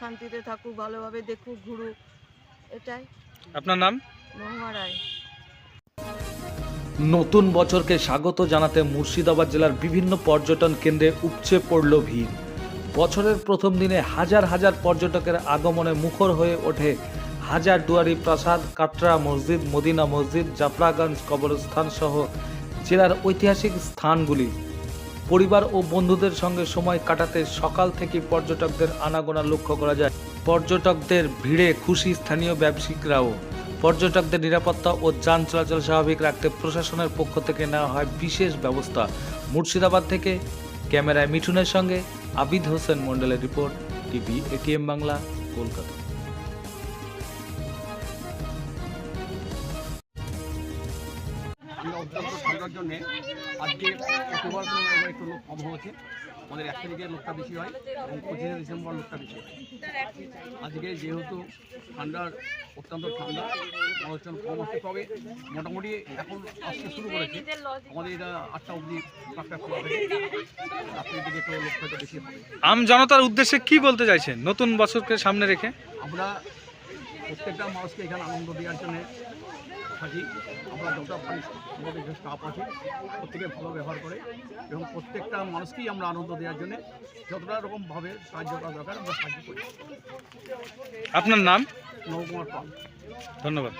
শান্তিতে থাকুক ভালোভাবে দেখুক ঘুরুক এটাই। আপনার নাম? মহুয়া রায়। নতুন বছরকে স্বাগত জানাতে মুর্শিদাবাদ জেলার বিভিন্ন পর্যটন কেন্দ্রে উপচে পড়ল ভিড়। বছরের প্রথম দিনে হাজার হাজার পর্যটকের আগমনে মুখর হয়ে ওঠে হাজার দুয়ারি প্রাসাদ কাটরা মসজিদ মদিনা মসজিদ জাফরাগঞ্জ কবরস্থান সহ জেলার ঐতিহাসিক স্থানগুলি। পরিবার ও বন্ধুদের সঙ্গে সময় কাটাতে সকাল থেকে পর্যটকদের আনাগোনা লক্ষ্য করা যায়। পর্যটকদের ভিড়ে খুশি স্থানীয় ব্যবসায়িকরাও। পর্যটকদের নিরাপত্তা ও যান চলাচল স্বাভাবিক রাখতে প্রশাসনের পক্ষ থেকে নেওয়া হয় বিশেষ ব্যবস্থা। মুর্শিদাবাদ থেকে ক্যামেরায় মিঠুনের সঙ্গে আবিদ হোসেন মন্ডলের report, TV ATM Bangla, Kolkata. অত্যন্ত ঠান্ডার জন্যে আজকে অক্টোবর একটু লোক কম হয়েছে আমাদের এক তারিখে লোকটা বেশি হয় এবং পঁচিশে ডিসেম্বর লোকটা বেশি হয়। আজকে যেহেতু ঠান্ডার অত্যন্ত ঠান্ডা মানুষজন কম আসতে তবে মোটামুটি এখন আসতে শুরু করেছে। আমাদের এটা আটটা অবধি পাঁচটা খোলা থাকে রাত্রির দিকে তো লোকটা একটু বেশি হবে। আম জনতার উদ্দেশ্যে কি বলতে চাইছেন? নতুন বছরকে সামনে রেখে? আমরা প্রত্যেকটা মানুষকে এখানে আনন্দ দেওয়ার জন্য থাকি আমরা যতটা পারি আমাদের যে স্টাফ আছে প্রত্যেকে ভালো ব্যবহার করে এবং প্রত্যেকটা মানুষকেই আমরা আনন্দ দেওয়ার জন্য যতটা রকমভাবে সাহায্য করা দরকার আমরা সাহায্য করি। আপনার নাম? নবকুমার পাল। ধন্যবাদ।